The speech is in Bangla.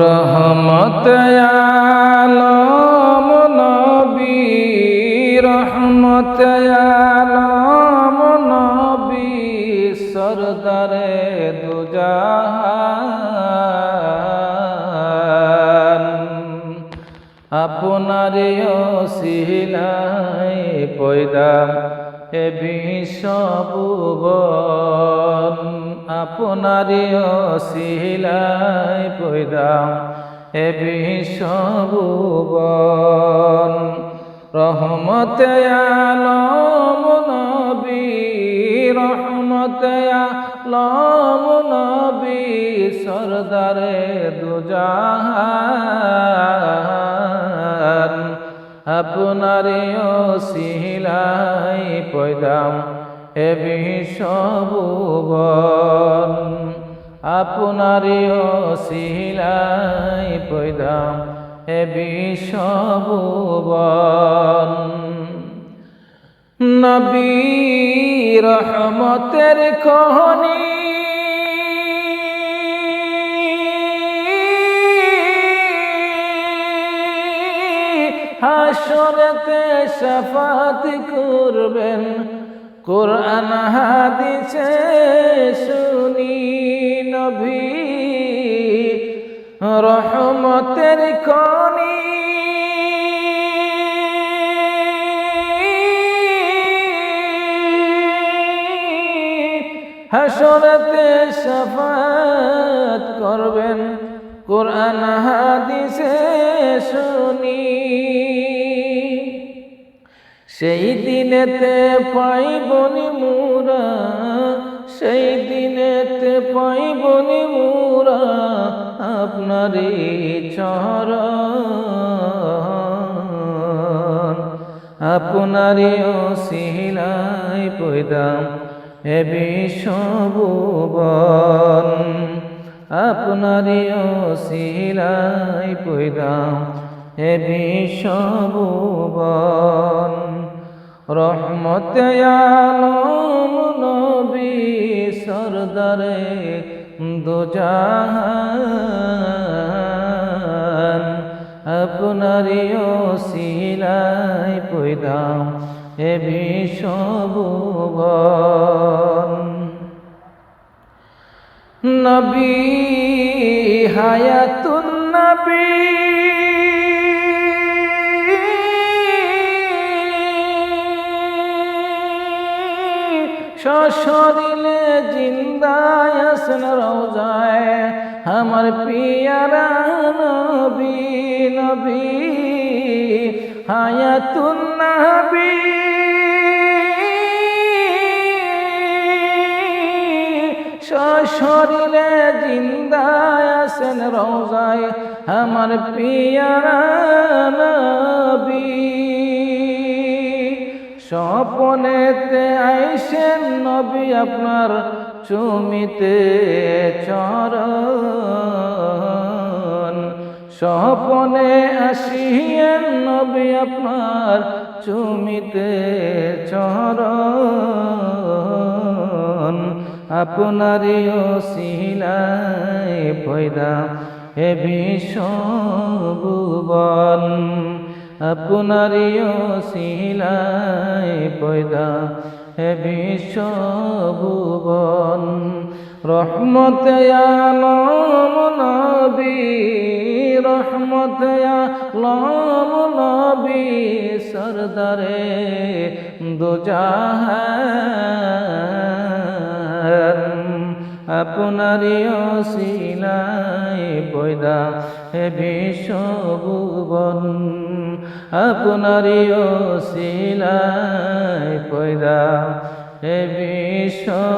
রহমত আলম নবী রহমত আলম নবী সরদারে দুজাহান আপনারে সিলাই পয়দা এ বিশ্বভুবন আপনারে সিলাই পৈদাম, এ বিশ্বভুবন। রহমত নবী, রহমত আলম নবী, সরদারে দুজাহান। আপনারে সিলাই পয়দাম এ বিশ্বভুবন আপনারে সিলাই পয়দাম এ বিশ্বভুবন নবী রহমতের কহনী হাসরতে শফাত করবেন। কোরআন হাদিসে শুনি নবী রহমতের কনি হাসরতে শফাত করবেন কোরআন হাদিসে শুনি সেই দিনেতে পাইবনি মুরা, সেই দিনেতে পাইবনি মুরা, আপনারই চরণ আপনারই সিলাই পৈদাম হে বিশ্বভুবন। আপনারই সিলাই পৈদাম হে বিশ্বভুবন। রহমত নবী সরদারে দুজাহান আপনারই সিলাই পৈদাম হে বিশ্বভুবন। নবী হায়াতুন নবী সশরিলে জিন্দায় আসন রোজায় আমার পিয়ারা নবী নবী, হায়াতুন নবী। সশরিলে জিন্দায় আসেন রোজায় আমার পিয়ারা নবী। স্বপনেতে আইসেন নবী আপনার চুমিতে চরণ। স্বপনে আসিয়েন নবী আপনার চুমিতে চরণ। আপনারই সিলাই পয়দা হে বিশ্বভুবন আপনারই সিলাই পয়দা হে বিশ্বভুবন। রহমত নবী রহমত আলম নবী সরদারে দুজাহান আপনারই শিলায় পয়দা হে বিশ্বভুবন আপনারই শিলায় পয়দা হে বিশ্বভুবন।